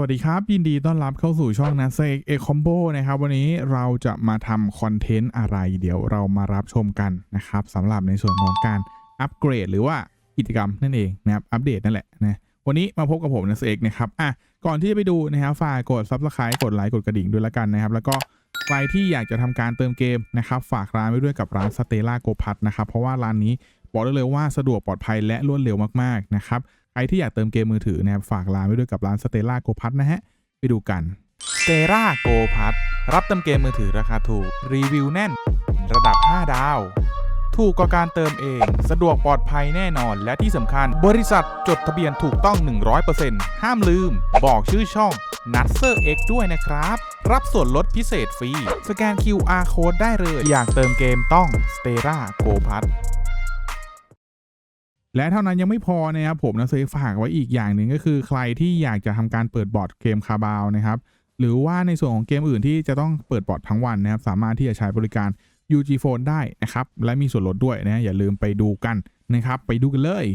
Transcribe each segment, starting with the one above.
วัสดีครับ ยินดีต้อนรับเข้าสู่ช่องนะเซกเอคอมโบนะครับ วันนี้เราจะมาทำคอนเทนต์อะไร เดี๋ยวเรามารับชมกันนะครับสำหรับในส่วนของการอัปเกรด หรือว่ากิจกรรมนั่นเองนะครับอัปเดตนั่นแหละนะวันนี้มาพบกับผมนะเซกนะครับอะก่อนที่จะไปดูนะครับฝากกด Subscribe กดไลค์กดกระดิ่งด้วยละกันนะครับ แล้วก็ใครที่อยากจะทำการเติมเกมนะครับฝากร้านไว้ด้วยกับร้านสเตล่าโกพัทนะครับเพราะว่าร้านนี้บอกได้เลยว่าสะดวกปลอดภัยและรวดเร็วมากๆนะครับ รที่อยากเติมเกมมือถือนะครับฝากร้านไว้ด้วยกับร้านสเตล่าโกพัทนะฮะ ไปดูกันสเตราโกพัทรับเติมเกมมือถือราคาถูก รีวิวแน่น ระดับ 5 ดาว ถูกกว่าการเติมเอง สะดวกปลอดภัยแน่นอน และที่สำคัญ บริษัทจดทะเบียนถูกต้อง 100%ห้ามลืม บอกชื่อช่อง n u t s e r X ด้วยนะครับ รับส่วนลดพิเศษฟรี สแกน QR Code ได้เลย อยากเติมเกมต้อง s t e r a Go p a t และเท่านั้นยังไม่พอนะครับผมนะเซฟฝากไว้อีกอย่างหนึ่งก็คือใครที่อยากจะทำการเปิดบอร์ดเกมคาบาวนะครับหรือว่าในส่วนของเกมอื่นที่จะต้องเปิดบอร์ดทั้งวันนะครับสามารถที่จะใช้บริการ UG Phone ได้นะครับและมีส่วนลดด้วยนะอย่าลืมไปดูกันนะครับไปดูกันเลย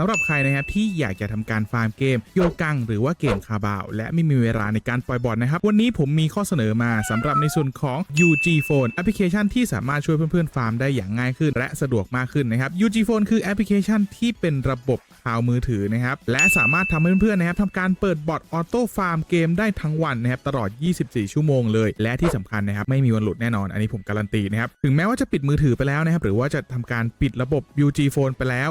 สำหรับใครนะครับที่อยากจะทำการฟาร์มเกมโยกัง หรือว่าเกมคาบาว และไม่มีเวลาในการปล่อยบอลนะครับ วันนี้ผมมีข้อเสนอมาสำหรับในส่วนของ UG Phone แอปพลิเคชันที่สามารถช่วยเพื่อนๆฟาร์มได้อย่างง่ายขึ้น และสะดวกมากขึ้นนะครับ UG Phone คือแอปพลิเคชันที่เป็นระบบข่าวมือถือนะครับและสามารถทำให้เพื่อนๆนะครับทำการเปิดบอทออโต้ฟาร์มเกมได้ทั้งวันนะครับตลอด 24 ชั่วโมงเลย และที่สำคัญนะครับไม่มีวันหลุดแน่นอน อันนี้ผมการันตีนะครับถึงแม้ว่าจะปิดมือถือไปแล้วนะครับหรือว่าจะทำการปิดระบบ UG Phone ไปแล้ว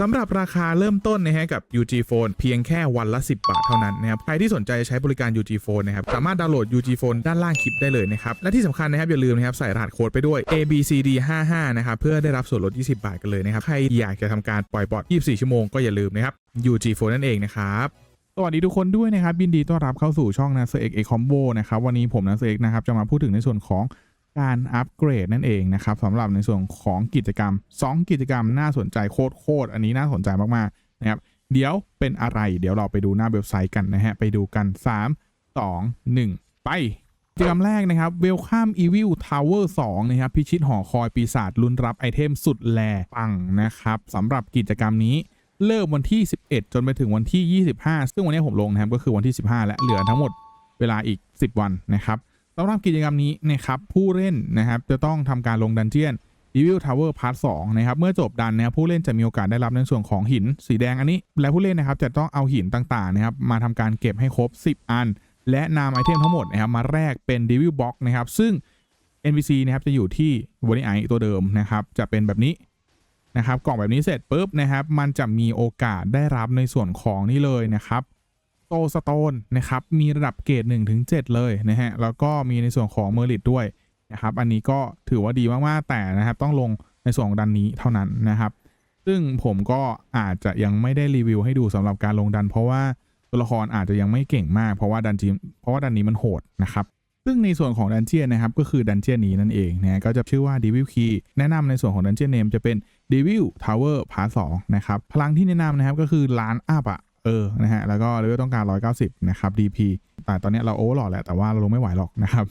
สำหรับราคาเริ่มต้นนะฮะกับ UG Phone เพียงแค่วันละ 10 บาทเท่านั้นนะครับ ใครที่สนใจใช้บริการ UG Phone นะครับ สามารถดาวน์โหลด UG Phone ด้านล่างคลิปได้เลยนะครับ และที่สำคัญนะครับ อย่าลืมนะครับ ใส่รหัสโค้ดไปด้วย ABCD 55 นะครับ เพื่อได้รับส่วนลด 20 บาทกันเลยนะครับ ใครอยากจะทำการปล่อยบอท24 ชั่วโมงก็อย่าลืมนะครับ UG Phone นั่นเองนะครับสวัสดีทุกคนด้วยนะครับยินดีต้อนรับเข้าสู่ช่องนาเซเอ็กเอคอมโบนะครับวันนี้ผมนาเซเอ็กนะครับจะมาพูดถึงในส่วนของ การอัปเกรดนั่นเองนะครับสำหรับในส่วนของกิจกรรม 2 กิจกรรมน่าสนใจโคตรโคตรอันนี้น่าสนใจมากๆนะครับเดี๋ยวเป็นอะไร เดี๋ยวเราไปดูหน้าเว็บไซต์กันนะฮะ ไปดูกัน 3 2 1 ไป กิจกรรมแรกนะครับ Welcome Evil Tower 2 นะครับ พิชิตหอคอยปีศาจลุ้นรับไอเทมสุดแลปังนะครับสำหรับกิจกรรมนี้เริ่มวันที่ 11 จนไปถึงวันที่ 25 ซึ่งวันนี้ผมลงนะครับ ก็คือวันที่ 15 และเหลือทั้งหมดเวลาอีก 10 วันนะครับ สำหรับกิจกรรมนี้นะครับผู้เล่นนะครับจะต้องทำการลงดันเจียน Evil Tower Part 2นะครับเมื่อจบดันนะครับผู้เล่นจะมีโอกาสได้รับในส่วนของหินสีแดงอันนี้ และผู้เล่นนะครับจะต้องเอาหินต่างๆนะครับมาทำการเก็บให้ครบ 10 อัน และนำไอเทมทั้งหมดนะครับมาแลกเป็น Devil Box นะครับซึ่ง NPC นะครับจะอยู่ที่วอนิไอตัวเดิมนะครับจะเป็นแบบนี้นะครับกล่องแบบนี้เสร็จปุ๊บนะครับมันจะมีโอกาสได้รับในส่วนของนี่เลยนะครับ ตสโตนนะครับ มีระดับเกรด1ถึง7เลยนะฮะ แล้วก็มีในส่วนของเมอร์ลิตด้วยนะครับ อันนี้ก็ถือว่าดีมาก ๆ แต่นะครับ ต้องลงในส่วนของดันนี้เท่านั้นนะครับ ซึ่งผมก็อาจจะยังไม่ได้รีวิวให้ดูสำหรับการลงดัน เพราะว่าตัวละครอาจจะยังไม่เก่งมาก เพราะว่าดันจีเพราะว่าดันนี้มันโหดนะครับซึ่งในส่วนของดันเจียนนะครับก็คือดันเจียนนี้นั่นเองนะก็จะชื่อว่า Devil Key แนะนำในส่วนของดันเจียนเนมจะเป็น Devil Tower Part 2นะครับ พลังที่แนะนำนะครับก็คือล้านอัพอะ เออ นะฮะ แล้วก็เลเวลต้องการ 190 นะครับ DP แต่ตอนนี้เราโอเวอร์หลอดแหละ แต่ว่าเราลงไม่ไหวหรอกนะครับ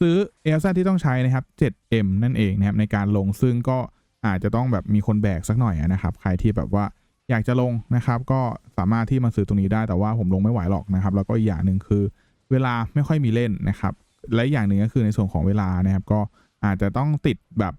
ซื้อเอลซ่าที่ต้องใช้นะครับ 7M นั่นเองนะครับ ในการลงซึ่งก็อาจจะต้องแบบมีคนแบกสักหน่อยนะครับ ใครที่แบบว่าอยากจะลงนะครับ ก็สามารถที่มาซื้อตรงนี้ได้ แต่ว่าผมลงไม่ไหวหรอกนะครับ แล้วก็อีกอย่างหนึ่งคือ เวลาไม่ค่อยมีเล่นนะครับ และอย่างหนึ่งก็คือในส่วนของเวลานะครับ ก็อาจจะต้องติดแบบ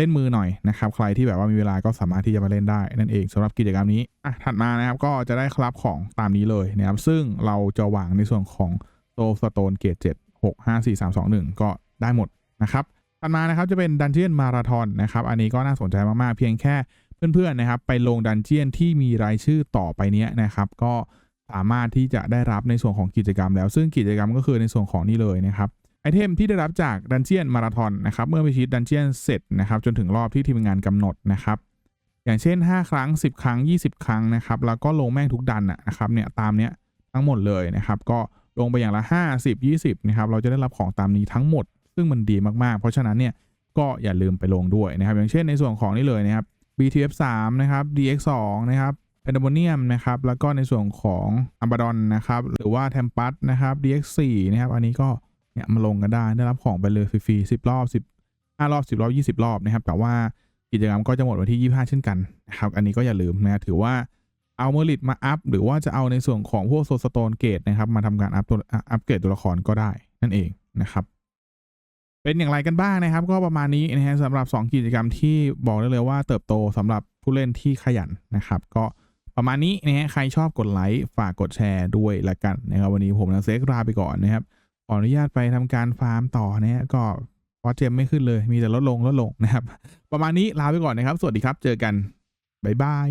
เล่นมือหน่อยนะครับ ใครที่แบบว่ามีเวลาก็สามารถที่จะมาเล่นได้นั่นเองสำหรับกิจกรรมนี้อะถัดมานะครับก็จะได้ครับของตามนี้เลยนะครับ ซึ่งเราจะหวางในส่วนของโซสโตนเกต7 6 5 4 3 2 1ก็ได้หมดนะครับถัดมานะครับจะเป็นดันเจียนมาราธอนนะครับ อันนี้ก็น่าสนใจมากๆ เพียงแค่เพื่อนๆนะครับ ไปลงดันเจียนที่มีรายชื่อต่อไปเนี้ยนะครับ ก็สามารถที่จะได้รับในส่วนของกิจกรรมแล้ว ซึ่งกิจกรรมก็คือในส่วนของนี่เลยนะครับ ไอเทมที่ได้รับจากดันเจียนมาราธอนนะครับเมื่อไปชิดดันเจียนเสร็จนะครับจนถึงรอบที่ทีมงานกำหนดนะครับอย่างเช่น 5 ครั้ง 10 ครั้ง 20 ครั้งนะครับแล้วก็ลงแม่งทุกดันนะครับเนี่ยตามเนี้ยทั้งหมดเลยนะครับก็ลงไปอย่างละ 50 20นะครับเราจะได้รับของตามนี้ทั้งหมด ซึ่งมันดีมากๆ เพราะฉะนั้นเนี่ยก็อย่าลืมไปลงด้วยนะครับ อย่างเช่นในส่วนของนี่เลยนะครับ BTF 3นะครับ DX 2นะครับเพนด m เนียมนะครับแล้วก็ในส่วนของอัมบาดอนนะครับหรือว่าแทมปัสนะครับ DX4 นะครับอันนี้ก็ เนี่ยมาลงกันได้ได้รับของไปเลยฟรีๆ10รอบ10 5รอบ10รอบ20รอบนะครับ แต่ว่ากิจกรรมก็จะหมดวันที่25เช่นกันนะครับอันนี้ก็อย่าลืมนะถือว่าเอาเมอริตมาอัพหรือว่าจะเอาในส่วนของพวกโซสโตนเกตนะครับมาทำการอัพตัวอัพเกรดตัวละครก็ได้นั่นเองนะครับเป็นอย่างไรกันบ้างนะครับ ก็ประมาณนี้นะฮะสำหรับ 2 กิจกรรมที่บอกได้เลยว่าเติบโตสำหรับผู้เล่นที่ขยันนะครับ ก็ประมาณนี้นะฮะใครชอบกดไลค์ฝากกดแชร์ด้วยละกันนะครับ วันนี้ผมนะเซ็กลาไปก่อนนะครับ ออนุญาตไปทำการฟาร์มต่อเนี่ยก็พอเจมไม่ขึ้นเลย มีแต่ลดลงลดลงนะครับ ประมาณนี้ลาไปก่อนนะครับ สวัสดีครับ เจอกัน บ๊ายบาย